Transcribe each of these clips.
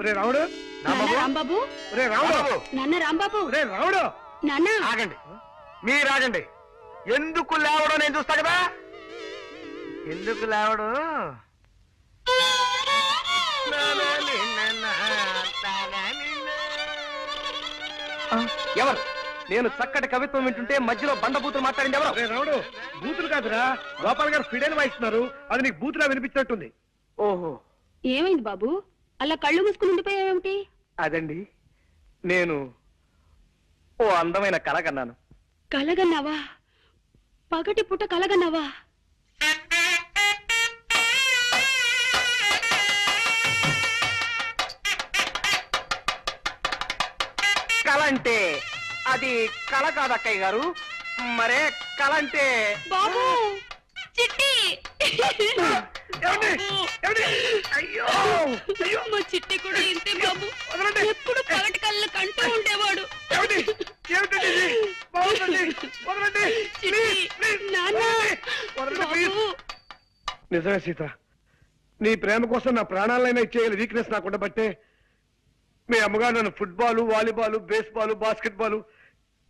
ఒరే రాముడు. నాన్న రాంబాబు. ఒరే రాముడు. నాన్న రాంబాబు. ఒరే రాముడు. నాన్న. ఆగండి. మీరు ఆగండి. ఎందుకు లేవడం నేను చూస్తా కదా? ఎందుకు లేవడం? ఎవరు? నేను చక్కటి కవిత్వం వింటుంటే మధ్యలో బండబూతులు మాట్లాడింది ఎవరు? రాముడు బూతులు కాదురా. గోపాల్ గారు ఫిడైన్ వాయిస్తున్నారు. అది నీకు బూతులా వినిపించినట్టుంది. ఓహో. ఏమైంది బాబు? అలా కళ్ళు మూసుకుని ఉండిపోయావేమిటి? అదండి. నేను ఓ అందమైన కళ కన్నాను. కలగన్నావా? పగటి పుట్ట కలగన్నావా? కళ అంటే అది కళ కాదు అక్కయ్య గారు. మరే కళ అంటే బాబు! చిట్టి? అయ్యో అయ్యో మా చిట్టి కూడా ఇంతే బాబు వదలండి. ఎప్పుడు పగటి కళ్ళ కంటూ ఉండేవాడు ఏమండి? ఏమిటండి ఇది? బాగుందండి. వదలండి. చిట్టి ప్లీజ్, ప్లీజ్, నాన్న వదలండి. వదలండి, ప్లీజ్. బాబు నిజమే సీత నీ ప్రేమ కోసం నా ప్రాణాలైనా ఇచ్చేయాలి వీక్నెస్ నాకు ఉండబట్టే మీ అమ్మగారు నన్ను ఫుట్బాల్ వాలీబాల్ బేస్బాల్ బాస్కెట్బాల్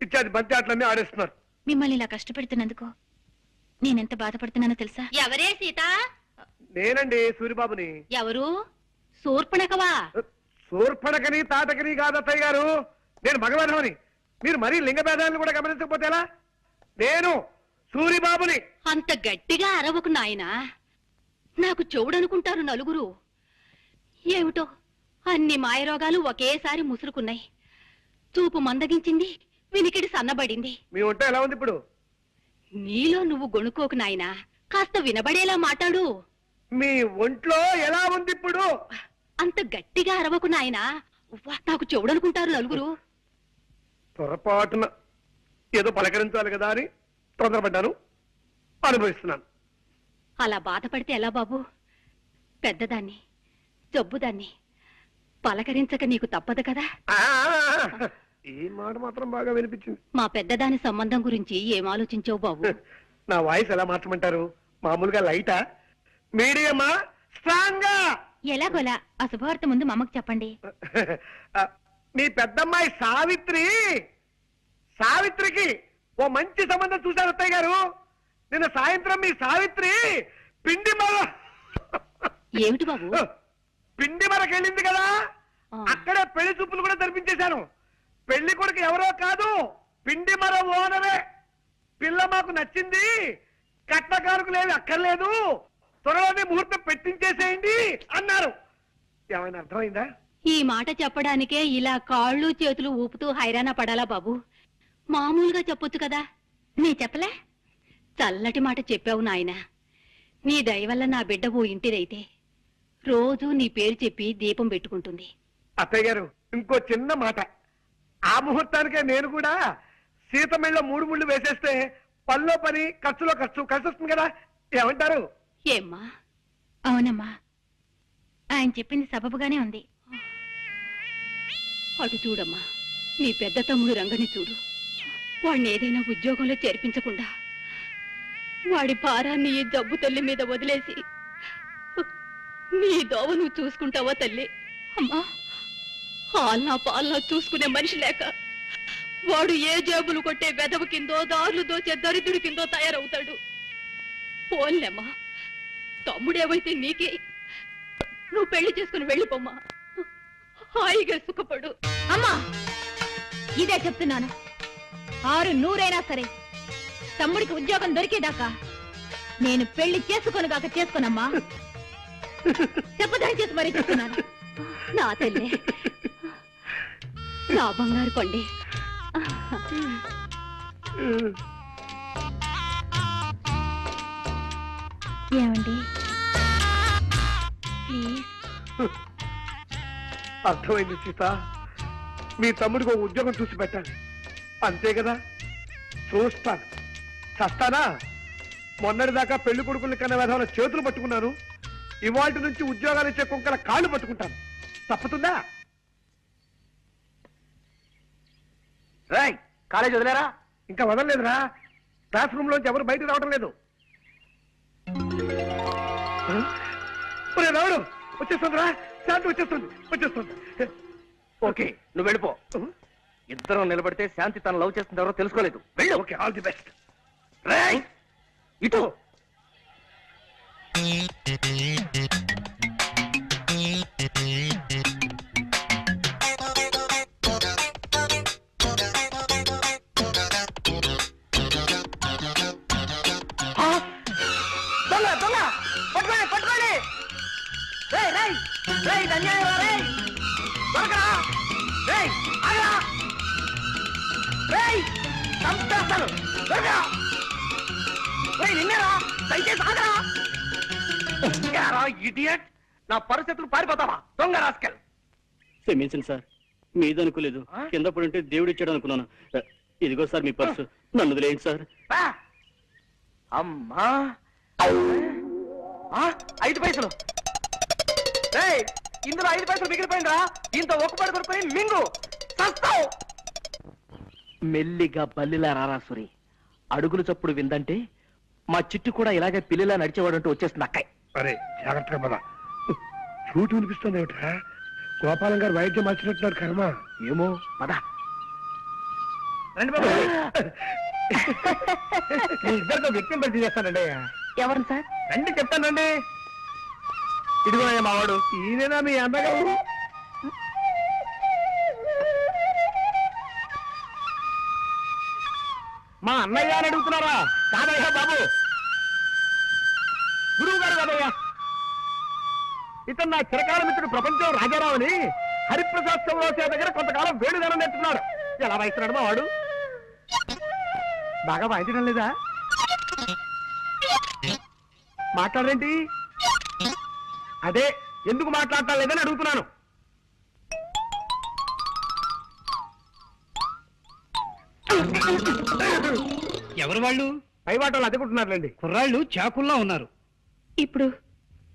ఇత్యాది బంతి ఆటలన్నీ ఆడేస్తున్నారు మిమ్మల్ని ఇలా కష్టపెడుతున్నందుకు నేనెంత బాధపడుతున్నానో తెలుసా? ఎవరే సీత? నేనండి సూరిబాబుని. ఎవరు? శూర్పణకవా సూర్పడకని తాటకని కాదు అత్తయ్య గారు. నేను మగవాధవని మీరు మరీ లింగ భేదాలను కూడా గమనించకపోతే ఎలా? నేను సూరిబాబుని. అంత గట్టిగా అరవకు నాయనా. నాకు చెవుడనుకుంటారు నలుగురు. ఏమిటో? అన్ని మాయరోగాలు ఒకేసారి ముసురుకున్నాయి. చూపు మందగించింది వినికిడి సన్నబడింది. మీ ఉంటే ఎలా ఉంది ఇప్పుడు? నీలో నువ్వు గొణుకోకు నాయనా. కాస్త వినబడేలా మాట్లాడు. మీ ఒంట్లో ఎలా ఉంది ఇప్పుడు? అంత గట్టిగా అరవకు నాయనా. ఉవ్వ, నాకు చెవుడనుకుంటారు నలుగురు. పొరపాటున ఏదో పలకరించాలి కదా అని తొందరపడ్డాను. అనుభవిస్తున్నాను. అలా బాధపడితే ఎలా బాబు? పెద్దదాన్ని జబ్బుదాన్ని పలకరించక నీకు తప్పదు కదా? ఆ, ఈ మాట మాత్రం బాగా వినిపించింది. మా పెద్దదాని సంబంధం గురించి ఏం ఆలోచించావు బాబు? నా వాయిస్ ఎలా మార్చమంటారు? మామూలుగా లైటా? మీడియమా? స్ట్రాంగా? ఎలాగోలా ఆ శుభవార్త ముందు మా అమ్మకు చెప్పండి. ఆ, మీ పెద్దమ్మాయి సావిత్రి! సావిత్రికి ఓ మంచి సంబంధం చూశారు అత్తయ్య గారు. నిన్న సాయంత్రం మీ సావిత్రి పిండి మర ఏమిటి బాబు? పిండి మరకెళ్ళింది కదా? ఆ. అక్కడే పెళ్ళి చూపులు కూడా జరిపించేశాను. పెళ్ళి కొడుకు ఎవరో కాదు. పిండి మర ఓనరే పిల్ల మాకు నచ్చింది. కట్నకారుకు లేదు అక్కర్లేదు. త్వరలోనే ముహూర్తం పెట్టించేసేయండి అన్నారు. ఏమైనా అర్థమైందా? ఈ మాట చెప్పడానికే ఇలా కాళ్ళు చేతులు ఊపుతూ హైరాణ పడాలా బాబు? మామూలుగా చెప్పొచ్చు కదా. నీ చెప్పలే? చల్లటి మాట చెప్పావు నాయనా. నీ దయ వల్ల నా బిడ్డ ఓ ఇంటిదైతే రోజూ నీ పేరు చెప్పి దీపం పెట్టుకుంటుంది. అత్తయ్య గారు ఇంకో చిన్న మాట. ఆ ముహూర్తానికే నేను కూడా సీతమిళ్ళ మూడు ముళ్ళు వేసేస్తే పనిలో పని ఖర్చులో ఖర్చు కలిసి వస్తుంది కదా. ఏమంటారు? ఏమ్మా? అవునమ్మా. ఆయన చెప్పింది సబబుగానే ఉంది. అటు చూడమ్మా. నీ పెద్ద తమ్ముడు రంగని చూడు. వాడిని ఏదైనా ఉద్యోగంలో చేర్పించకుండా వాడి భారాన్ని ఈ జబ్బు తల్లి మీద వదిలేసి నీ దోవ నువ్వు చూసుకుంటావా తల్లి? అమ్మా. ఆల్నా పాలనా చూసుకునే మనిషి లేక వాడు ఏ జేబులు కొట్టే వెదవ కిందో దారులు దోచే దరిద్రుడి కిందో తయారవుతాడు. పోన్లేమ్మా తమ్ముడేవైతే నీకే నువ్వు పెళ్ళి చేసుకుని వెళ్ళిపోమ్మా. హాయిగా సుఖపడు. అమ్మా ఇదే చెప్తున్నాను. ఆరు నూరైనా సరే తమ్ముడికి ఉద్యోగం దొరికేదాకా నేను పెళ్ళి చేసుకోనుగాక చేసుకోనమ్మా. చెప్పదని చేసి మరీ చెప్తున్నాను. నా తల్లి నా బంగారు కొండి. ఏమండి? ప్లీజ్. అర్థమైంది సీత. మీ తమ్ముడికి ఒక ఉద్యోగం చూసి పెట్టాలి. అంతే కదా? చూస్తాను. చస్తానా? మొన్నటిదాకా పెళ్ళి కొడుకులు కన్నా విధమైన చేతులు పట్టుకున్నాను. ఇవాటి నుంచి ఉద్యోగాలు ఇచ్చే కుక్కల కాళ్ళు పట్టుకుంటాను. తప్పుతుందా? రేయ్ కాలేజ్ వదిలేరా? ఇంకా వదలలేదురా. క్లాస్ రూమ్ లోంచి ఎవరు బయటకు రావడం లేదు. రావుడు వచ్చేస్తుందిరా. శాంతి వచ్చేస్తుంది వచ్చేస్తుంది. ఓకే నువ్వు వెళ్ళిపో. ఇద్దరం నిలబడితే శాంతి తన లవ్ చేస్తుంది ఎవరో తెలుసుకోలేదు. వెళ్ళు. Okay all the best. రేయ్, ఇటు. క్షమించండి సార్? మీదనుకోలేదు? కింద పడుంటే దేవుడు ఇచ్చాడు అనుకున్నాను. ఇదిగో సార్ మీ పర్సు. నన్ను వదిలేయండి సార్. అమ్మా! ఐదు పైసలు. ఇందులో ఐదు పైసలు మిగిలిపోయిందా? ఇంత ఒక్కపడి కొనుక్కొని మింగు. చస్తావు మెల్లిగా బల్లిలా రారా సురి. అడుగులు చప్పుడు విందంటే మా చిట్టు కూడా ఇలాగే పిల్లిలా నడిచేవాడంటూ వచ్చేస్తుంది అక్కయ్ అరే జాగ్రత్తగా పద. చూటు వినిపిస్తుంది ఏమిట్రా? గోపాలం గారు వైద్యం మార్చినట్టున్నారు కర్మ. ఏమో పద. రండి బాబు. మీ ఇద్దరితో వ్యక్తిని పరిచయం చేస్తానండి. ఎవరు సార్? రండి చెప్తానండి ఇదిగో మావాడు. ఈయనేనా మీ అన్నగారు? మా అన్నయ్య అని అడుగుతున్నారా? కాదయ్యా బాబు. ఇతను నా చిరకాల మిత్రుడు ప్రపంచం రాజారావు అని హరిప్రసాద్ చౌరాసే దగ్గర కొంతకాలం వేణుగానం నేర్చుకున్నాడు. ఎలా వాయిస్తున్నాడు మా వాడు? బాగా వాయించడం లేదా? మాట్లాడరేంటి? అదే ఎందుకు మాట్లాడటం లేదని అడుగుతున్నాను. ఎవరు వాళ్ళు? పై వాటలు అదుకుంటున్నారులేండి కుర్రాళ్ళు చాకుల్లా ఉన్నారు. ఇప్పుడు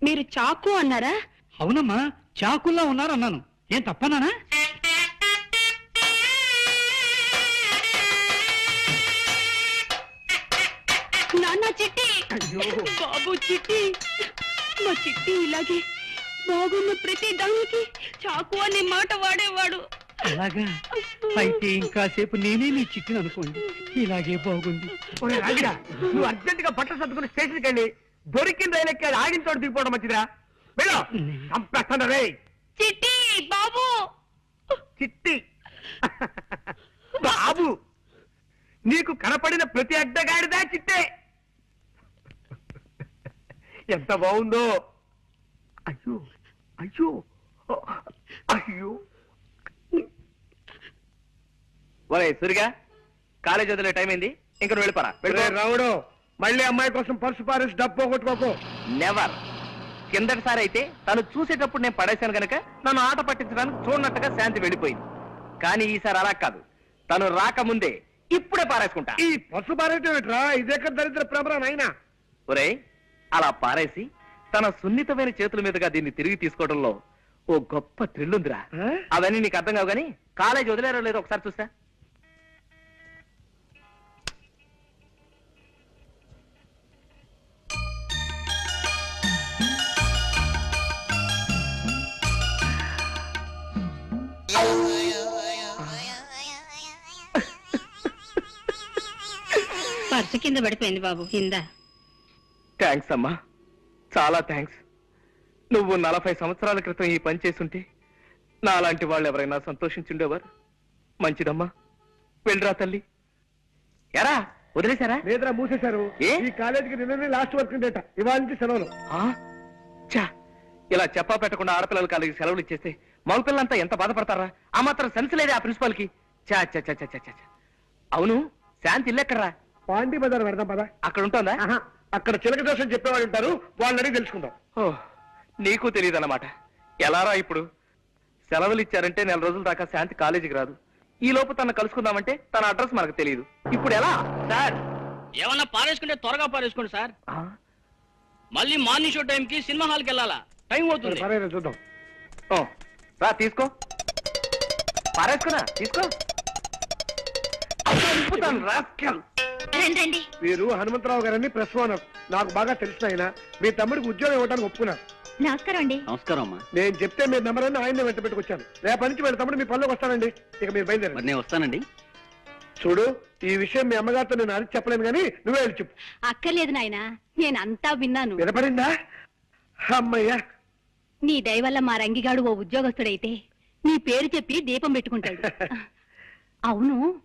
మీరు చాకు అన్నారా? అవునమ్మా చాకుల్లా ఉన్నారు అన్నాను ఏం తప్పనానా నాన్న చిట్టి! బాబు చిట్టి! మా చిట్టి ఇలాగే బాగున్న ప్రతి దానికి చాకు అనే మాట వాడేవాడు. అలాగా? అయితే ఇంకాసేపు నేనే నీ చిట్టిని అనుకోండి. ఇలాగే బాగుంది. నువ్వు అర్జెంట్గా బట్టలు సర్దుకుని స్టేషన్కి వెళ్ళి దొరికిన రైలు ఎక్కి అది ఆగిన చోట దిగిపోవడం మంచిదిరా. వెళ్ళు. చంపేస్తాను రే. చిట్టి బాబు. చిట్టి. బాబు. నీకు కనపడిన ప్రతి అడ్డగాడిదా చిట్టే? ఎంత బాగుందో. అయ్యో అయ్యో. అయ్యో. ఒరే సురిగా కాలేజ్ వదిలే టైం అయింది. ఇంక నువ్వు వెళ్ళిపోరా. రావుడు. మళ్ళీ అమ్మాయి కోసం పర్సు పారేసి డబ్బు పోగొట్టుకోకు. నెవర్ కిందటిసారి అయితే తను చూసేటప్పుడు నేను పడేశాను గనక నన్ను ఆట పట్టించడానికి చూడనట్టుగా శాంతి వెళ్ళిపోయింది. కానీ ఈసారి అలా కాదు. తను రాకముందే ఇప్పుడే పారేసుకుంటా. ఈ పర్సు ఏమిట్రా? ఇదెక్కడ దరిద్ర ప్రమరా నాయనా? ఒరేయ్ అలా పారేసి తన సున్నితమైన చేతుల మీదుగా దీన్ని తిరిగి తీసుకోవడంలో ఓ గొప్ప థ్రిల్ ఉందిరా? అవన్నీ నీకు అర్థం కావు కానీ కాలేజ్ వదిలేరో లేదో ఒకసారి చూస్తా. పర్సు కింద పడిపోయింది బాబు. కింద థ్యాంక్స్ అమ్మా. చాలా థ్యాంక్స్. నువ్వు నలభై సంవత్సరాల క్రితం ఈ పని చేసుంటే నాలాంటి వాళ్ళు ఎవరైనా సంతోషించుండేవారు? మంచిదమ్మా. వెళ్ళరా తల్లి. ఎరా వదిలేశారా? లేదురా మూసేశారు. ఏ? ఈ కాలేజీకి నిన్ననే లాస్ట్ వర్క్ డేట ఇవాళ నుంచి సెలవులు. ఆ? ఛా, ఇలా చెప్పా పెట్టకుండా ఆడపిల్లల కాలేజీ సెలవులు ఇచ్చేస్తే మగపిల్లలంతా ఎంత బాధపడతారా? ఆ మాత్రం సెన్స్ లేదే ఆ ప్రిన్సిపాల్కి. చా చా చా చా చా చా. అవును శాంతి ఇల్లెక్కడ్రా? పాండి బజార్ పెడదాం పదా. అక్కడ ఉంటుందా? ఆహా, అక్కడ చిలక దోషం చెప్పేవాళ్ళు ఉంటారు వాళ్ళని అడిగి తెలుసుకుందాం. ఓ నీకు తెలియదన్నమాట. ఎలారా ఇప్పుడు? సెలవులు ఇచ్చారంటే నెల రోజుల దాకా శాంతి కాలేజీకి రాదు. ఈ లోపు తన కలుసుకుందామంటే తన అడ్రస్ మనకు తెలియదు. ఇప్పుడు ఎలా? సార్ ఏమన్నా పారేసుకుంటే త్వరగా పారేసుకోండి సార్. మళ్ళీ మార్నింగ్ షో టైం కి సినిమా హాల్కి వెళ్ళాలా? టైం అవుతుంది. పర్వాలేదు చూద్దాం. ఓ, రా తీసుకో. పారేసుకున్నా తీసుకో. నింపుతాను, rascal. రండి వీరు హనుమంతరావు గారని ప్రెస్ ఓనర్. నాకు బాగా తెలిసిన ఆయన మీ తమ్ముడికి ఉద్యోగం ఇవ్వడానికి ఒప్పుకున్నారు నమస్కారం అండి. నమస్కారం అమ్మా. నేను చెప్తే మీరు నెంబర్ అని ఆయన వెంట పెట్టుకొచ్చాను. రేపటి నుంచి వీళ్ళ తమ్ముడు మీ పనిలోకి వస్తానండి. ఇక మీరు బయలుదేరండి. మరి నేను వస్తానండి. చూడు ఈ విషయం మీ అమ్మగారితో నేను అడిగి చెప్పలేను కానీ నువ్వే వెళ్ళి చెప్పు. అక్కర్లేదు నాయనా. నేనంతా విన్నాను. వినపడిందా? అమ్మయ్యా. నీ దయ వల్ల మా రంగిగాడు ఓ ఉద్యోగస్తుడైతే నీ పేరు చెప్పి దీపం పెట్టుకుంటాడు. అవును.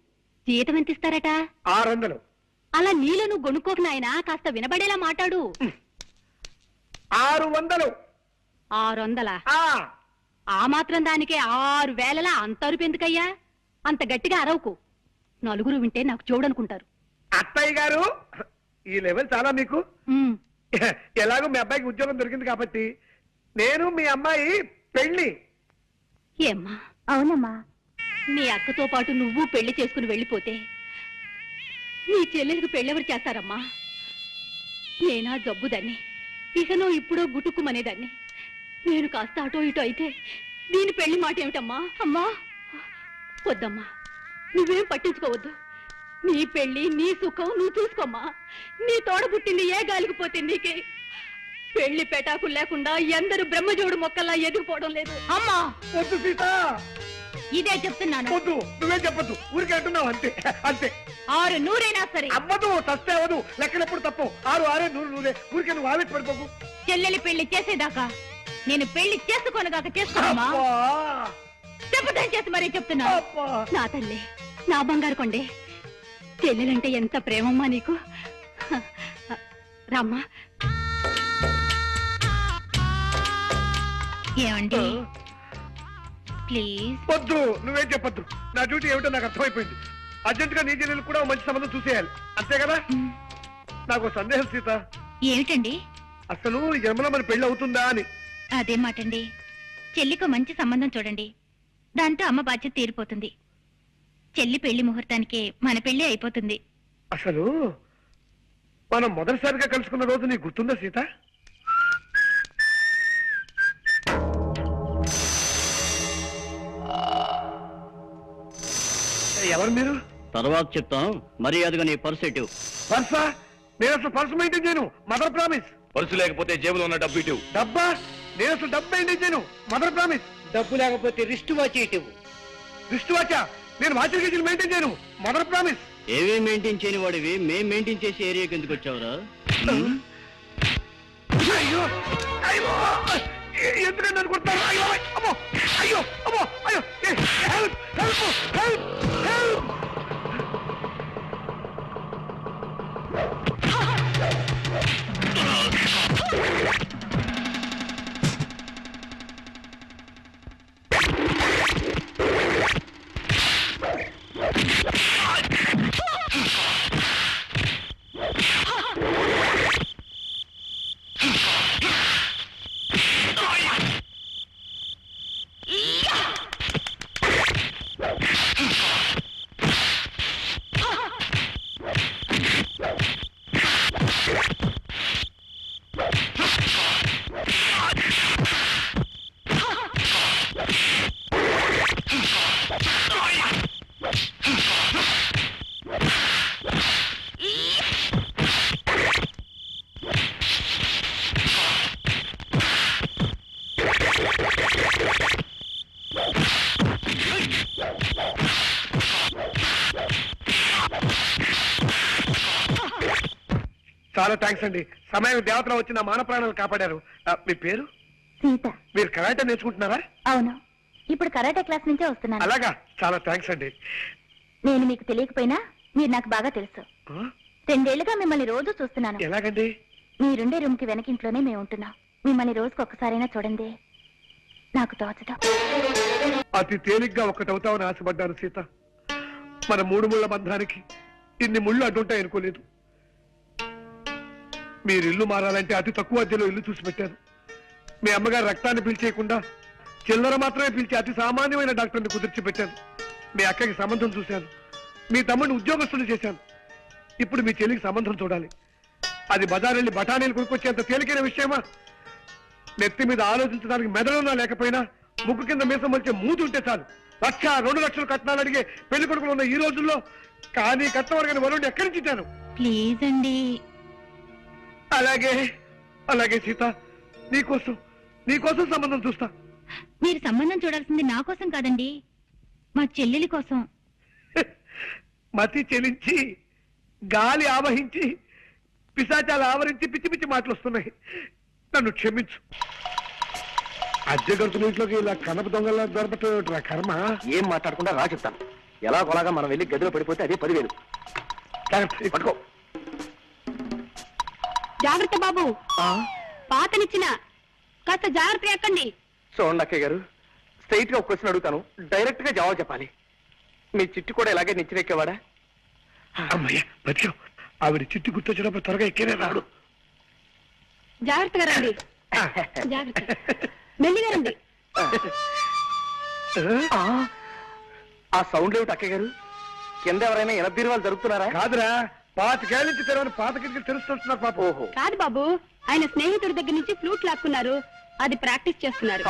జీతం ఎంత ఇస్తారట? ఆరు వందలు. అలా నీలో నువ్వు గొనుక్కోకు నాయనా కాస్త వినబడేలా మాట్లాడు. ఆరు వందలు. ఆరు వందలా ఆ. ఆ మాత్రం దానికే ఆరు వేలలా అంత అరుపు ఎందుకయ్యా? అంత గట్టిగా అరవకు. నలుగురు వింటే నాకు చూడనుకుంటారు. అత్తయ్య గారు ఈ లెవెల్ చాలా మీకు. ఉమ్, ఎలాగో మీ అబ్బాయికి ఉద్యోగం దొరికింది కాబట్టి నేను మీ అమ్మాయి పెళ్ళి ఏమ్మా? అవునమ్మా. నీ అక్కతో పాటు నువ్వు పెళ్ళి చేసుకుని వెళ్ళిపోతే నీ చెల్లెలికి పెళ్ళెవరు చేస్తారమ్మా? నేనా జబ్బుదాన్ని. ఇకనో ఇప్పుడో గుటుక్కుమనేదాన్ని. నేను కాస్త అటో ఇటో అయితే దీని పెళ్ళి మాట ఏమిటమ్మా? అమ్మా! వద్దమ్మా. నువ్వేం పట్టించుకోవద్దు. నీ పెళ్ళి నీ సుఖం నువ్వు చూసుకోమ్మా. నీ తోడ పుట్టింది ఏ గాలికి పోతే నీకే? పెళ్ళి పెటాకులు లేకుండా ఎందరు బ్రహ్మజోడు మొక్కల్లా ఎదిగిపోవడం లేదు. అమ్మా! ఇదే చెప్తున్నాను. వద్దు నువ్వే చెప్పొద్దు. ఊరికే అంటున్నావు అంతే అంతే. ఆరు నూరైనా సరే. అవ్వదు సస్తే అవ్వదు. లెక్కలెప్పుడు తప్పు? ఆరు ఆరే నూరు నూరే. ఊరికే నువ్వు ఆవేశ పడిపోకు. చెల్లెలి పెళ్ళి చేసేదాకా? నేను పెళ్ళి చేసుకోనగాక చేసుకోమా చెప్పదని చేసి మరీ చెప్తున్నా. నా తల్లి నా బంగారు కొండే. చెల్లెలంటే ఎంత ప్రేమమ్మా నీకు? రామ్మా. ఏమండి? ప్లీజ్. వద్దు నువ్వేం చెప్పొద్దు. నా డ్యూటీ ఏమిటో నాకు అర్థమైపోయింది. అర్జెంట్గా నీ కూడా ఓ మంచి సంబంధం చూసేయాలి. అంతే కదా? నాకు ఓ సందేహం సీత. ఏమిటండి? అసలు ఈ జన్మలో మన పెళ్ళి అవుతుందా అని. అదే మాటండి. చెల్లికి మంచి సంబంధం చూడండి. దాంతో అమ్మ బాధ్యత తీరిపోతుంది. చెల్లి పెళ్ళి ముహూర్తానికి మన పెళ్ళి అయిపోతుంది. అసలు మనం మొదటిసారిగా కలుసుకున్న రోజు నీకు గుర్తుందా సీత? ఎవరు మీరు? తర్వాత చెప్తాం. మర్యాదగా నీ పర్స్ ఎటు పర్సా? నేను అసలు పర్సు మెయింటైన్ చేయను. మదర్ ప్రామిస్ పర్సు లేకపోతే జేబులో ఉన్న డబ్బు ఇటు. డబ్బా? నేను అసలు డబ్బు మెయింటైన్ చేయను. మదర్ ప్రామిస్ డబ్బు లేకపోతే రిస్ట్ వాచ్ ఇవ్వు దృష్టి వాచా నేను వాచర్ గేజీలు మెయింటైన్ చేయను. మదర్ ప్రామిస్ ఏవే మెయింటైన్ చేయని వాడివి? మేం మెయింటైన్ చేసే ఏరియాకి ఎందుకు వచ్చావురా? అయ్యో! అయ్యో! ఎ- ఎందుకని నన్ను కొడతారు? అయ్యో అమ్మో అయ్యో అమ్మో అయ్యో హెల్ప్ హెల్ప్ హెల్ప్ హెల్ప్ చాలా అండి సమయం దేవతలు వచ్చి నా మాన ప్రాణాలు కాపాడారు. ఆ, మీ పేరు? సీత. మీరు కరాటే నేర్చుకుంటున్నారా? అవును. ఇప్పుడు కరాటే క్లాస్ నుంచే వస్తున్నాను. అలాగా. చాలా థ్యాంక్స్ అండి. నేను మీకు తెలియకపోయినా మీరు నాకు బాగా తెలుసు. ఆ? రెండేళ్ళుగా మిమ్మల్ని రోజు చూస్తున్నాను. ఎలాగండి? మీరుండే రూమ్కి వెనకింట్లోనే మేము ఉంటున్నాం. మిమ్మల్ని రోజుకి ఒక్కసారైనా చూడండి. నాకు తోచదు. అతి తేలిగ్గా ఒక్కటవుతామని ఆశపడ్డాను సీత. మన మూడు ముళ్ళ బంధానికి ఇన్ని ముళ్ళు అడ్డుంటాయి అనుకోలేదు మీరు ఇల్లు మారాలంటే అతి తక్కువ అద్దెలో ఇల్లు చూసి పెట్టారు. మీ అమ్మగారు రక్తాన్ని పీల్చేయకుండా చిల్లర మాత్రమే పిలిచి అతి సామాన్యమైన డాక్టర్ని కుదిర్చి పెట్టాను మీ అక్కకి సంబంధం చూశాను. మీ తమ్ముడిని ఉద్యోగస్తులు చేశాను. ఇప్పుడు మీ చెల్లికి సంబంధం చూడాలి. అది బజారెళ్ళి బఠానీలు కొనుక్కొచ్చేంత తేలికైన విషయమా? నెత్తి మీద ఆలోచించడానికి మెదడున్నా లేకపోయినా ముక్కు కింద మీసం వచ్చే మూతి ఉంటే చాలు. లక్ష రెండు లక్షలు కట్నాలు అడిగే పెళ్ళి కొడుకులు ఉన్న ఈ రోజుల్లో కానీ కట్టవరగని వరుణ్ణి ఎక్కడి నుంచి ఇచ్చాను ప్లీజ్ అండి. అలాగే అలాగే సీత నీకోసం నీకోసం సంబంధం చూస్తా. మీరు సంబంధం చూడాల్సింది నా కోసం కాదండి. మా చెల్లెలి కోసం. మతి చెలించి గాలి ఆవహించి పిశాచాలు ఆవరించి పిచ్చి పిచ్చి మాటలు వస్తున్నాయి. నన్ను క్షమించు. అద్దె గడుతున్న ఇంట్లోకి ఇలా కనప దొంగలా దొరకటం కర్మ? ఏం మాట్లాడకుండా రా చెప్తాను. ఎలా కొలాగా మనం వెళ్ళి గదిలో పడిపోతే అదే పదివేలు. పట్టుకో. జాగ్రత్త బాబు. పాతనిచ్చిన కాస్త జాగ్రత్త ఎక్కండి. చూడండి అక్కయ్య గారు. స్ట్రైట్గా ఒక క్వశ్చన్ అడుగుతాను. డైరెక్ట్గా జవాబు చెప్పాలి. మీ చిట్టు కూడా ఇలాగే నిచ్చినెక్కేవాడా? అమ్మయ్య బతికావు ఆవిడ చిట్టి గుర్తొచ్చినప్పుడు త్వరగా ఎక్కేనే రాడు. జాగ్రత్తగా రండి. జాగ్రత్త. మెల్లిగా రండి. ఆ, ఆ? సౌండ్ ఏమిటి అక్కయ్య గారు? కింద ఎవరైనా ఎనభై వాళ్ళు జరుగుతున్నారా కాదురా పాతికేళ్ళ నుంచి తెరవని పాత కిటికీ తెలుస్తున్నారు పాప. ఓహో. కాదు బాబు ఆయన స్నేహితుడి దగ్గర నుంచి ఫ్లూట్ లాక్కున్నారు. అది ప్రాక్టీస్ చేస్తున్నారు.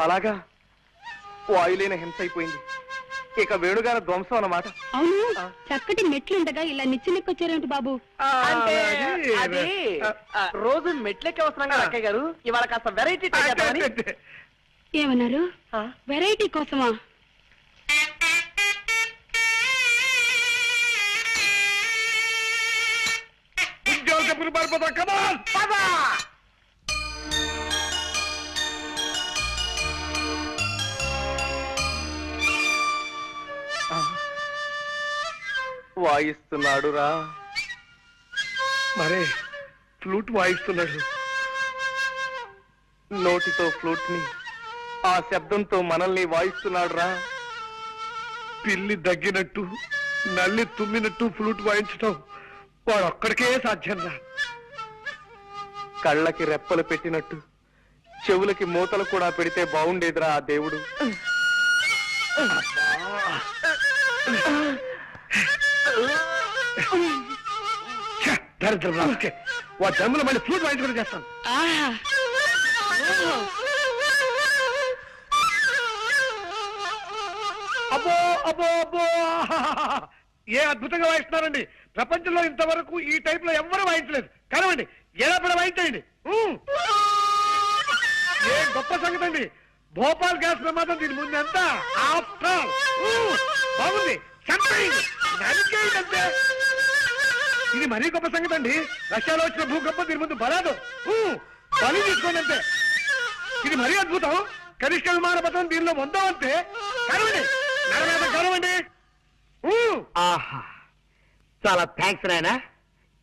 అలాగా? వాయులేని హింస అయిపోయింది. ఇక వేణుగారి ధ్వంసం అన్నమాట. అవును చక్కటి మెట్లుండగా ఇలా నిచ్చినెక్కొచ్చారేమిటి బాబు? అంటే అది- అది ఆ, రోజు మెట్లెక్కి వస్తున్నాం కదా అక్కయ్య గారు. ఇవాళ కాస్త వెరైటీ ఏమన్నారు? వెరైటీ కోసమా? చెప్పులు పారిపోతా కమాన్ వాయిస్తున్నాడు రా మరే ఫ్లూట్ వాయిస్తున్నాడు. నోటితో ఫ్లూట్ని ఆ శబ్దంతో మనల్ని వాయిస్తున్నాడు రా పిల్లి దగ్గినట్టు నల్లి తుమ్మినట్టు ఫ్లూట్ వాయించటం వాడు ఒక్కడికే సాధ్యం రా కళ్ళకి రెప్పలు పెట్టినట్టు చెవులకి మూతలు కూడా పెడితే బాగుండేదిరా ఆ దేవుడు. ఛ, దరిద్రం రాసుకే వా జన్మలో మళ్ళీ ఫ్లూట్ వాయించుకుని చేస్తాను. అబ్బో అబ్బో అబ్బో. ఆహాహాహా. ఏ అద్భుతంగా వాయిస్తున్నారండి. ప్రపంచంలో ఇంతవరకు ఈ టైప్లో ఎవ్వరూ వాయించలేదు. కనవండి ఎలా అయితేండి ఊ. ఏ గొప్ప సంగతి అండి. భోపాల్ గ్యాస్ ప్రమాదం దీని ముందు ఎంత? ఆఫ్టర్ బాగుంది. అంతే. ఇది మరీ గొప్ప సంగతి అండి. రష్యాలో వచ్చిన భూకంపం దీని ముందు బలాదు. బలి తీసుకోండి అంతే. ఇది మరీ అద్భుతం. కనిష్ట విమాన పథకం దీనిలో ఉందాం అంతే. కరవండి కరవండి ఆహా. చాలా థ్యాంక్స్ నాయనా.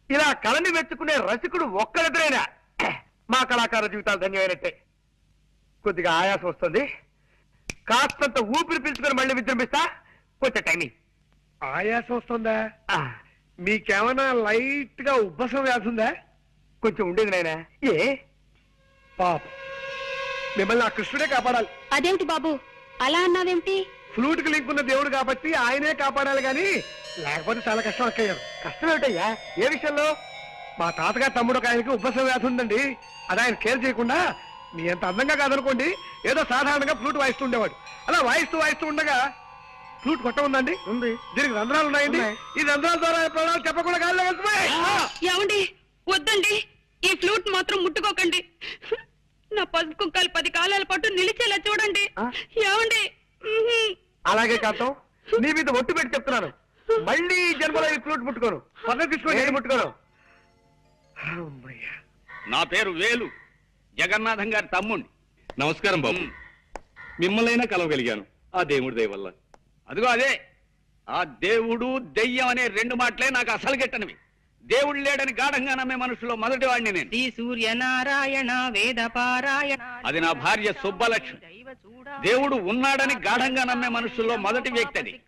ఇలా కళని మెచ్చుకునే రసికుడు ఒక్కరిద్దరైనా మా కళాకార జీవితాలు ధన్యమైనట్టే. కొద్దిగా ఆయాసం వస్తుంది. కాస్తంత ఊపిరి పీల్చుకొని మళ్ళీ విజృంభిస్తా కొంచెం టైమింగ్ ఆయాసం వస్తుందా? మీకేమైనా లైట్గా ఉబ్బసం వ్యాధి ఉందా కొంచెం ఉండేది నాయనా. ఏ? పాప. మిమ్మల్ని ఆ కృష్ణుడే కాపాడాలి. అదేమిటి బాబు? అలా అన్నావేమిటి ఫ్లూట్కి లింక్ ఉన్న దేవుడు కాబట్టి ఆయనే కాపాడాలి గాని లేకపోతే చాలా కష్టం అక్కయ్యారు కష్టం ఏమిటయ్యా? ఏ విషయంలో? మా తాతగారు తమ్ముడు ఒక ఆయనకి ఉబ్బసం వ్యాధి ఉందండి. అది ఆయన కేర్ చేయకుండా మీ అంత అందంగా కాదనుకోండి ఏదో సాధారణంగా ఫ్లూట్ వాయిస్తూ ఉండేవాడు. అలా వాయిస్తూ వాయిస్తూ ఉండగా ఫ్లూట్ కొట్ట ఉందండి. ఉంది. దీనికి రంధ్రాలు ఉన్నాయండి. ఉన్నాయి. ఈ రంధ్రాల ద్వారా ప్రాణాలు చెప్పకుండా గాల్లో ఏమండి? వద్దండి. ఈ ఫ్లూట్ మాత్రం ముట్టుకోకండి. నా పసుపు కుక్కలు పది కాలాల పాటు నిలిచేలా చూడండి? ఏమండి. అలాగే కాంతం నీ మీద ఒట్టు పెట్టి చెప్తున్నాను. మళ్ళీ ఈ జన్మలో ఈ ఫ్లూట్ ముట్టుకోను. నేను ముట్టుకోను. నా పేరు వేలు. జగన్నాథం గారి తమ్ముణ్ణి నమస్కారం బాబు. మిమ్మల్నైనా కలవగలిగాను. ఆ దేవుడి దయ వల్ల. అదిగో అదే. ఆ దేవుడు దెయ్యం అనే రెండు మాటలే నాకు అసలు గిట్టనివి. దేవుడు లేడని గాఢంగా నమ్మే మనుషులో మొదటి వాడిని నేను. శ్రీ సూర్యనారాయణ వేద పారాయణ. అది నా భార్య సుబ్బలక్ష్మి. దేవుడు ఉన్నాడని గాఢంగా నమ్మే మనుషుల్లో మొదటి వ్యక్తి అది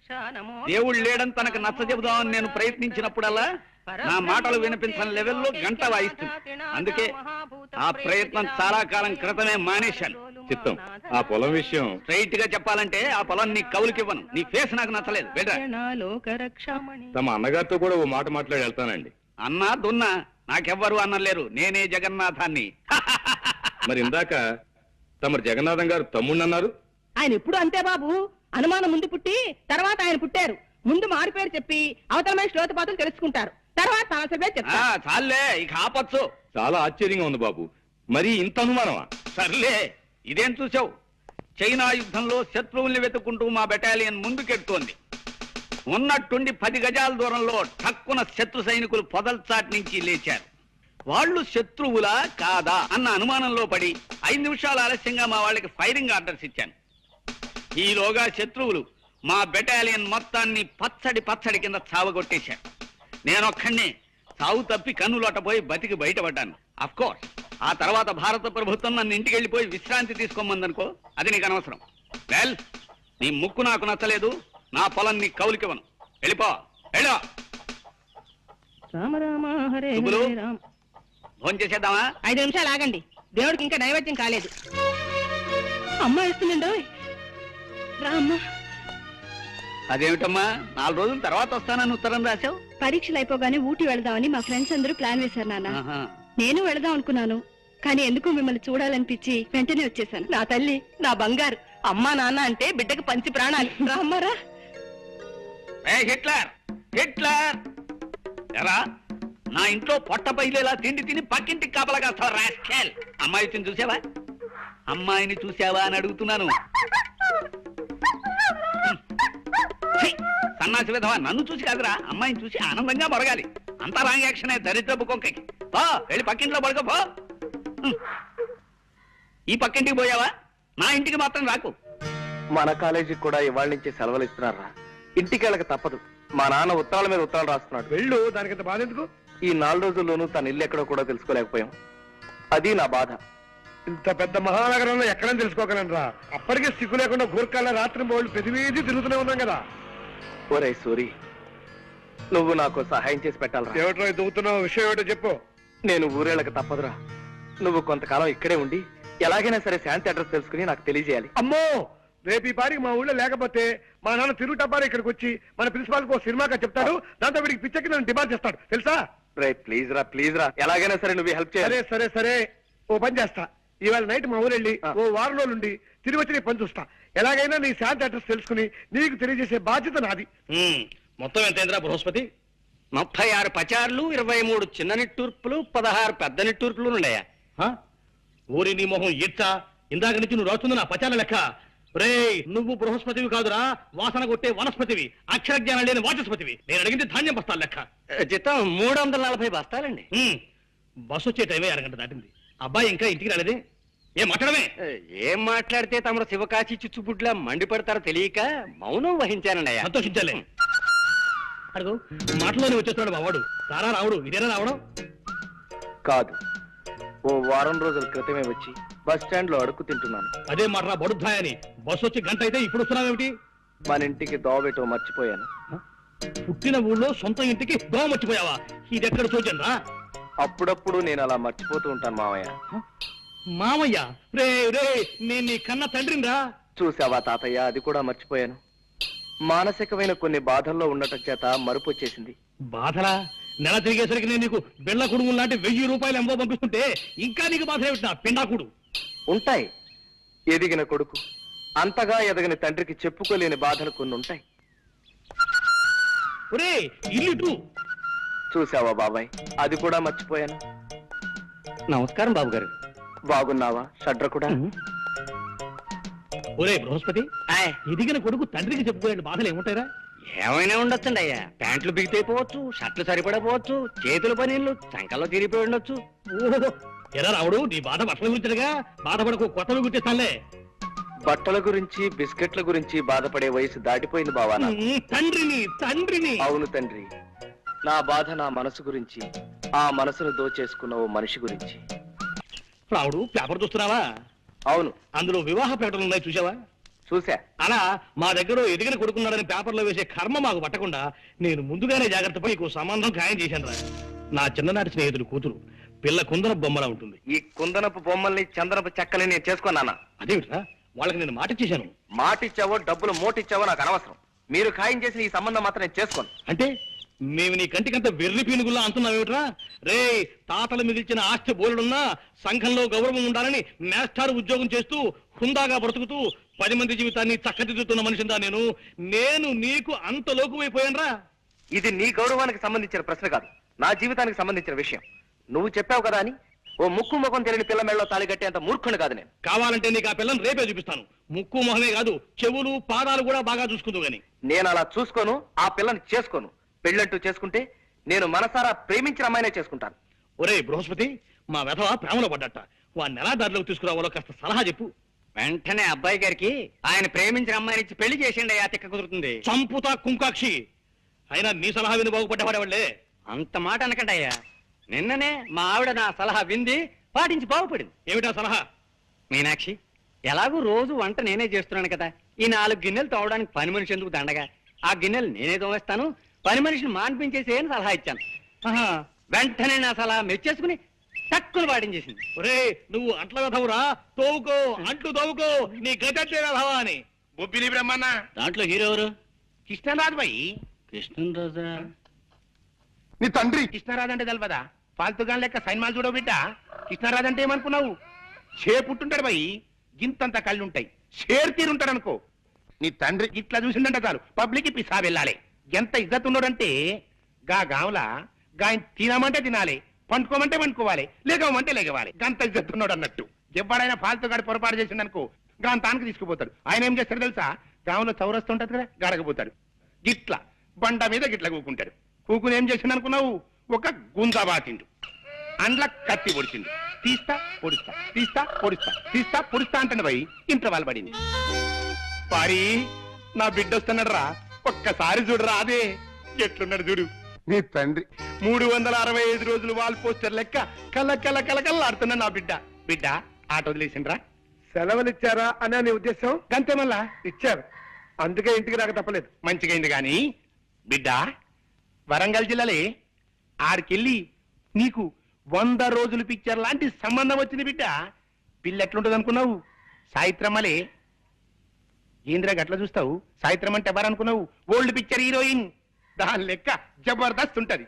దేవుడు లేడని తనకు నచ్చ చెబుదామని నేను ప్రయత్నించినప్పుడల్లా నా మాటలు వినిపించని లెవెల్లో గంట వాయిస్తుంది. అందుకే ఆ ప్రయత్నం చాలా కాలం క్రితమే మానేశాను. చిత్తం ఆ పొలం విషయం. స్ట్రైట్గా చెప్పాలంటే ఆ పొలం నీ కవులకివ్వను నీ ఫేస్ నాకు నచ్చలేదు. వెళ్ళరా. లోకరక్షమణి. తమ అన్నగారితో కూడా ఓ మాట మాట్లాడి వెళ్తానండి. అన్నా దున్నా నాకెవ్వరు అన్నలేరు. నేనే జగన్నాథాన్ని. మరి ఇందాక తమరు జగన్నాథం గారు తమ్ముణ్ణన్నారు ఆయన ఎప్పుడు అంతే బాబు. అనుమానం ముందు పుట్టి తర్వాత ఆయన పుట్టారు. ముందు మారు పేరు చెప్పి అవతల మనిషి లోతుపాతులు తెలుసుకుంటారు. తర్వాత సమస్య పేరు ఆ, చెప్తారు చాలే ఇక ఆపచ్చు. చాలా ఆశ్చర్యంగా ఉంది బాబు. మరి ఇంత అనుమానమా? సర్లే ఇదేం చూసావు చైనా యుద్ధంలో శత్రువుల్ని వెతుక్కుంటూ మా బెటాలియన్ ముందుకెడుతోంది. ఉన్నట్టుండి పది గజాల దూరంలో ఠక్కున శత్రు సైనికులు పొదల్చాటి నుంచి లేచారు. వాళ్ళు శత్రువులా కాదా అన్న అనుమానంలో పడి ఐదు నిమిషాలు ఆలస్యంగా మా వాళ్ళకి ఫైరింగ్ ఆర్డర్స్ ఇచ్చాను. ఈలోగా శత్రువులు మా బెటాలియన్ మొత్తాన్ని పచ్చడి పచ్చడి కింద చావగొట్టేశారు. నేనొక్కడినే చావు తప్పి కన్నులోటపోయి బతికి బయటపడ్డాను. అఫ్ కోర్స్ ఆ తర్వాత భారత ప్రభుత్వం నన్ను ఇంటికి వెళ్ళిపోయి విశ్రాంతి తీసుకోమందనుకో అది నీకు అనవసరం. వెల్ నీ ముక్కు నాకు నచ్చలేదు నా పొలం నీ కౌలికివ్వను. వెళ్ళిపో. వెళ్ళో రామ రామ హరే శుభులు. హరే రామ. ఫోన్ చేసేద్దామా? ఐదు నిమిషాలు ఆగండి. దేవుడికి ఇంకా నైవేద్యం కాలేదు. అమ్మ అమ్మా అదేమిటమ్మా? నాలుగు రోజుల తర్వాత వస్తానని ఉత్తరం రాశావు? పరీక్షలు అయిపోగానే ఊటీ వెళదామని మా ఫ్రెండ్స్ అందరూ ప్లాన్ వేశారు నాన్న. ఆహా. నేను వెళదాం అనుకున్నాను. కానీ ఎందుకు మిమ్మల్ని చూడాలనిపించి వెంటనే వచ్చేసాను. నా తల్లి నా బంగారు అమ్మా నాన్న అంటే బిడ్డకి పంచి ప్రాణాలు. రా. అమ్మారా ఏ హిట్లర్? హిట్లర్! ఎరా నా ఇంట్లో పొట్ట బయలేలా తిండి తిని పక్కింటికి కాపలా కాస్తావా రాస్కెల్! అమ్మాయిని చూసావా? అమ్మాయిని చూసావా అని అడుగుతున్నాను. సన్నాసి విధవా నన్ను చూసి కాదురా అమ్మాయిని చూసి ఆనందంగా మొరగాలి. అంతా రాంగ్ యాక్షన్ దరిద్రపు కొంకకి. పో వెళ్ళి పక్కింట్లో పడుకో పో. ఈ పక్కింటికి పోయావా? నా ఇంటికి మాత్రం రాకు. మన కాలేజీకి కూడా ఇవాళ నుంచి సెలవులు ఇస్తున్నారా? ఇంటికి వెళ్ళక తప్పదు. మా నాన్న ఉత్తరాల మీద ఉత్తరాలు రాస్తున్నాడు. వెళ్ళు దానికంత బాధ ఎందుకు? ఈ నాలుగు రోజుల్లోనూ తన ఇల్లు ఎక్కడో కూడా తెలుసుకోలేకపోయాం. అది నా బాధ. ఇంత పెద్ద మహానగరంలో ఎక్కడని తెలుసుకోగలనరా అప్పటికే సిగ్గు లేకుండా గోర్ఖాల రాత్రి బోళ్ళు ప్రతి వీధి తిరుగుతూనే ఉన్నాం కదా. ఒరే సూరి నువ్వు నాకు సహాయం చేసి పెట్టాలరా. ఏమిటో దువ్వుతున్నావు విషయం ఏమిటో చెప్పు. నేను ఊరేళ్ళక తప్పదురా. నువ్వు కొంతకాలం ఇక్కడే ఉండి ఎలాగైనా సరే శాంతి అడ్రస్ తెలుసుకుని నాకు తెలియజేయాలి. అమ్మో! రేపు ఈ పాటికి మా ఊళ్ళో లేకపోతే మా నాన్న తిరుగుటబ్బారు ఇక్కడికి వచ్చి మన ప్రిన్సిపాల్కు సినిమాగా చెప్తాడు. దాంతో వీడికి పిచ్చకి నన్ను డిమాండ్ చేస్తాడు. తెలుసా? రే ప్లీజ్ రా ప్లీజ్ రా. ఎలాగైనా సరే నువ్వు హెల్ప్ సరే చేయాలి. సరే సరే ఓ పని చేస్తా. ఇవాళ నైట్ మా ఊరు వెళ్ళి. ఓ వారం రోజులు ఉండి తిరిగి వచ్చి నీ పని చూస్తా. ఎలాగైనా నీ శాంతి అడ్రస్ తెలుసుకుని నీకు తెలియజేసే బాధ్యత నాది. మొత్తం ఎంతైందిరా బృహస్పతి? ముప్పై ఆరు పచార్లు ఇరవై మూడు చిన్న నిట్టూర్పులు పదహారు పెద్ద నిట్టూర్పులు ఉన్నాయా? హ? ఊరి నీ మొహం ఇచ్చా ఇందాక నుంచి నువ్వు రాస్తుంది నా పచాల లెక్క రేయ్! నువ్వు బృహస్పతివి కాదురా. వాసన కొట్టే వనస్పతివి. అక్షర జ్ఞానం లేని వాచస్పతివి. నేను అడిగింది ధాన్యం బస్తాల లెక్క. జీతం మూడు వందల నలభై బస్తాలండి. బస్సు వచ్చే టైమే అరగంట దాటింది. అబ్బాయి ఇంకా ఇంటికి రాలేదే? ఏం మాట్లాడమే? ఏం మాట్లాడితే తమరు శివకాశి చిచ్చుబుడ్లా మండిపడతారో తెలియక మౌనం వహించానండి అయ్యా. సంతోషించాలే. అడుగు. మాటలోనే వచ్చేస్తున్నాడు బావాడు రారా రావుడు. ఇదేనా రావడం? కాదు. ఓ వారం రోజుల క్రితమే వచ్చి బస్ స్టాండ్లో అడుక్కు తింటున్నాను. అదే మాట బడుద్దాయని బస్సు వచ్చి గంట అయితే ఇప్పుడు వస్తున్నావేమిటి? మన ఇంటికి దోవబెట్టో మర్చిపోయాను. పుట్టిన ఊళ్ళో సొంత ఇంటికి దోమ మర్చిపోయావా? ఇది ఎక్కడ రా అప్పుడప్పుడు నేను అలా మర్చిపోతూ ఉంటాను మామయ్య మామయ్య? రే రే నేను నీ కన్న తండ్రిని రా చూసావా తాతయ్య అది కూడా మర్చిపోయాను. మానసికమైన కొన్ని బాధల్లో ఉండటం చేత మరుపు వచ్చేసింది. బాధలా? నెల తిరిగేసరికి నేను నీకు బిళ్ళ కుడుములు లాంటి వెయ్యి రూపాయలు ఎంబో పంపిస్తుంటే ఇంకా నీకు బాధ ఏమిటి నా పిండాకుడు? ఉంటాయి. ఎదిగిన కొడుకు అంతగా ఎదగని తండ్రికి చెప్పుకోలేని బాధలు కొన్ని ఉంటాయి. ఒరే ఇల్లు చూసావా బాబాయ్? అది కూడా మర్చిపోయాను. నమస్కారం బాబు గారు బాగున్నావా? షడ్ర కూడా? ఒరే బృహస్పతి ఎదిగిన కొడుకు తండ్రికి చెప్పుకోలేని బాధలు ఏముంటాయిరా? ఏమైనా ఉండొచ్చండి అయ్యా. ప్యాంట్లు బిగితైపోవచ్చు షర్ట్లు సరిపడపోవచ్చు చేతుల పనీళ్ళు చంకల్లో తిరిగిపోయి ఉండొచ్చు. ఎరా రావుడు నీ బాధ బట్టల గురించగా బాధపడకు కొత్తవి గుర్తిస్తానులే. బట్టల గురించి బిస్కెట్ల గురించి బాధపడే వయసు దాటిపోయింది బావా తండ్రిని తండ్రిని. అవును తండ్రి. నా బాధ నా మనసు గురించి ఆ మనసును దోచేసుకున్న ఓ మనిషి గురించి. రావుడు పేపర్ చూస్తున్నావా? అవును. అందులో వివాహ ప్రకటనలు ఉన్నాయి చూసావా చూసా. అలా మా దగ్గర ఎదిగిన కొడుకున్నాడని పేపర్లో వేసే కర్మ మాకు పట్టకుండా నేను ముందుగానే జాగ్రత్త పడి నీకు సంబంధం ఖాయం చేశాను రా. నా చిన్ననాటి స్నేహితుడు కూతురు పిల్ల కుందన బొమ్మలా ఉంటుంది. ఈ కుందనపు బొమ్మల్ని చందనపు చెక్కని నేను చేసుకున్నానా అదేమిట్రా? వాళ్ళకి నేను మాట ఇచ్చేశాను మాటిచ్చావో డబ్బులు మోటిచ్చావో నాకు అనవసరం. మీరు ఖాయం చేసిన ఈ సంబంధం మాత్రం నేను చేసుకోను. అంటే మేము నీ కంటికంత వెర్రి పీనుగుల్లా అంటున్నావేమిట్రా రే తాతలు మిగిల్చిన ఆస్తి బోలుడున్నా సంఘంలో గౌరవం ఉండాలని మేస్టార్ ఉద్యోగం చేస్తూ హుందాగా బ్రతుకుతూ పది మంది జీవితాన్ని చక్కదిద్దుతున్న మనిషిందా నేను? నేను నీకు అంత లోకువైపోయానురా? ఇది నీ గౌరవానికి సంబంధించిన ప్రశ్న కాదు. నా జీవితానికి సంబంధించిన విషయం. నువ్వు చెప్పావు కదా అని ఓ ముక్కు ముఖం తెలియని పిల్ల మెళ్ళలో తాళి కట్టేంత మూర్ఖుని కాదు నేను. కావాలంటే నీకు ఆ పిల్లని రేపే చూపిస్తాను. ముక్కు మొహమే కాదు చెవులు పాదాలు కూడా బాగా చూసుకుందు గాని. నేను అలా చూసుకోను ఆ పిల్లని చేసుకోను. పెళ్ళంటూ చేసుకుంటే నేను మనసారా ప్రేమించిన అమ్మాయినే చేసుకుంటాను. ఒరే బృహస్పతి మా వెధవ ప్రేమలో పడ్డట. వాడిని ఎలా దారిలోకి తీసుకురావాలో కాస్త సలహా చెప్పు. వెంటనే అబ్బాయి గారికి ఆయన ప్రేమించిన అమ్మాయిని ఇచ్చి పెళ్ళి చేసిండి ఆ తిక్క కుదురుతుంది. చంపుతా కుంకాక్షి. అయినా నీ సలహా విని బాగుపడ్డవాడే అంత మాట అనకండి అయ్యా. నిన్ననే మా ఆవిడ నా సలహా వింది పాటించి బాగుపడింది. ఏమిటా సలహా? మీనాక్షి ఎలాగూ రోజు వంట నేనే చేస్తున్నాను కదా. ఈ నాలుగు గిన్నెలు తోవడానికి పని మనిషి ఎందుకు దండగా? ఆ గిన్నెలు నేనే తోవేస్తాను పని మనిషిని మాన్పించేసి అని సలహా ఇచ్చాను. ఆహా, వెంటనే నా సలహా మెచ్చేసుకుని తక్కువ పాటించేసింది ఒరే నువ్వు అంట్ల వెధవురా? తోవుకో అంట్లు తోవుకో నీ గతంటే వెధవా అని. బొబ్బిలి బ్రహ్మన్న. దాంట్లో హీరో ఎవరు? కృష్ణరాజు బాయి కృష్ణరాజా? నీ తండ్రి. కృష్ణరాజు అంటే తెలవదా? ఫాల్తుగా లెక్క సైన్మాలు చూడవు బిడ్డ? కృష్ణరాజు అంటే ఏమనుకున్నావు? షే పుట్టుంటాడు బాయి గింతంత కళ్ళు ఉంటాయి షేర్ తీరుంటాడు అనుకో నీ తండ్రి. ఇట్లా చూసిందంట చాలు. పబ్లిక్ పిసా వెళ్ళాలి. ఎంత ఇజ్జత్ ఉన్నాడంటే గా గాంలా గాయన తినమంటే తినాలి పండుకోమంటే పండుకోవాలి లేకమంటే లేకవాలి గంత ఇజ్జత్ ఉన్నాడు అన్నట్టు ఎవడైనా ఫాల్తుగాడు పొరపాటు చేసిండనుకో గా తానికి తీసుకుపోతాడు. ఆయన ఏం చేస్తాడు తెలుసా? గాంలో చౌరస్తూ ఉంటుంది కదా గడకపోతాడు. గిట్ల బండ మీద గిట్ల కూకుంటాడు. కూకుని ఏం చేసిండు అనుకున్నావు ఒక గుంజా బాటిండు అండ్ల కత్తి పొడిచిండు. తీస్తా పొడిస్తా తీస్తా పొడిస్తా తీస్తా పొడిస్తా అంటే భయ్ ఇంటర్వాల్ పడింది. పారి నా బిడ్డ వస్తున్నాడు రా ఒక్కసారి చూడరా అదే ఎట్లున్నాడు చూడు. నీ తండ్రి. మూడు వందల అరవై ఐదు రోజులు వాల్ పోస్టర్ లెక్క కల కల కల కల్లాడుతున్నా నా బిడ్డ. బిడ్డ ఆట వదిలేసిండ్రా. సెలవులు ఇచ్చారా అనే నీ ఉద్దేశం? గంతే మళ్ళా? ఇచ్చారు. అందుకే ఇంటికి రాక తప్పలేదు. మంచిగైంది గాని బిడ్డ వరంగల్ జిల్లాలే ఆడికెళ్ళి నీకు వంద రోజులు పిక్చర్ లాంటి సంబంధం వచ్చింది బిడ్డ. పిల్ల ఎట్లుంటది అనుకున్నావు సాయిత్రమ్మలే ఏంద్రా గట్ల చూస్తావు? సాయిత్రం అంటే ఎవరనుకున్నావు ఓల్డ్ పిక్చర్ హీరోయిన్. దాని లెక్క జబర్దస్త్ ఉంటది.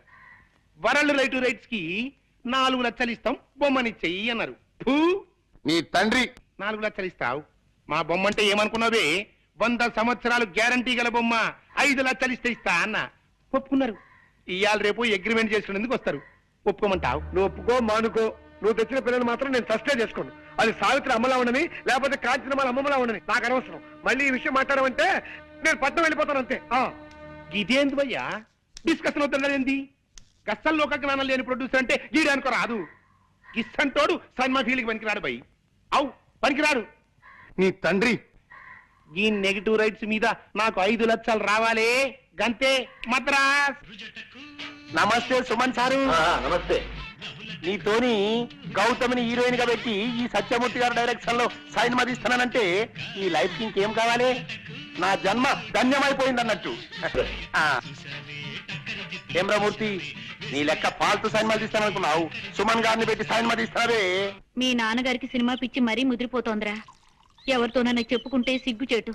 వరల్డ్ రైట్ రైట్స్కి నాలుగు లక్షలు ఇస్తాం బొమ్మనిచ్చేయి అన్నారు. ఫూ, నీ తండ్రి. నాలుగు లక్షలు ఇస్తావు. మా బొమ్మ అంటే ఏమనుకున్నావే? వంద సంవత్సరాలు గ్యారంటీ గల బొమ్మ ఐదు లక్షలు ఇస్తే ఇస్తా అన్న. ఒప్పుకున్నారు. ఇవాళ రేపు అగ్రిమెంట్ చేసుకునేందుకు వస్తారు. ఒప్పుకోమంటావు? నువ్వు ఒప్పుకో మానుకో. నువ్వు తెచ్చిన పిల్లలు మాత్రం నేను సస్టే చేసుకోను. అది సావిత్రి అమ్మలా ఉండని లేకపోతే కాంచిన వాళ్ళ అమ్మలా ఉండని. నాకు అనవసరం. మళ్ళీ ఈ విషయం మాట్లాడమంటే నేను పట్నం వెళ్ళిపోతాను అంతే. ఆ. ఇదేంది భయ్యా డిస్కషన్ అవుతుందండి గస్సల్ లోక జ్ఞానం లేని ప్రొడ్యూసర్ అంటే గీడే అనుకో రాదు. గిస్సంటోడు సన్మా ఫీలింగ్ పనికిరాడు భయ్ అవు పనికిరాడు. నీ తండ్రి. ఈ నెగిటివ్ రైట్స్ మీద నాకు ఐదు లక్షలు రావాలే. గంతే మద్రాస్. నమస్తే సుమన్ సారు. నమస్తే. నీతోని గౌతమిని హీరోయిన్గా పెట్టి ఈ సత్యమూర్తి గారి డైరెక్షన్లో సైన్ మదిస్తానంటే ఈ లైఫ్కి ఇంకేం కావాలి? నా జన్మ ధన్యమైపోయింది అన్నట్టు ఆ. నీ లెక్క ఫాల్తు సైన్ మదిస్తాను అనుకున్నావు సుమన్ గారిని పెట్టి సైన్ మదిస్తావే. మీ నాన్నగారికి సినిమా పిచ్చి మరీ ముదిరిపోతోందిరా. ఎవరితోనైనా చెప్పుకుంటే సిగ్గుచేటు.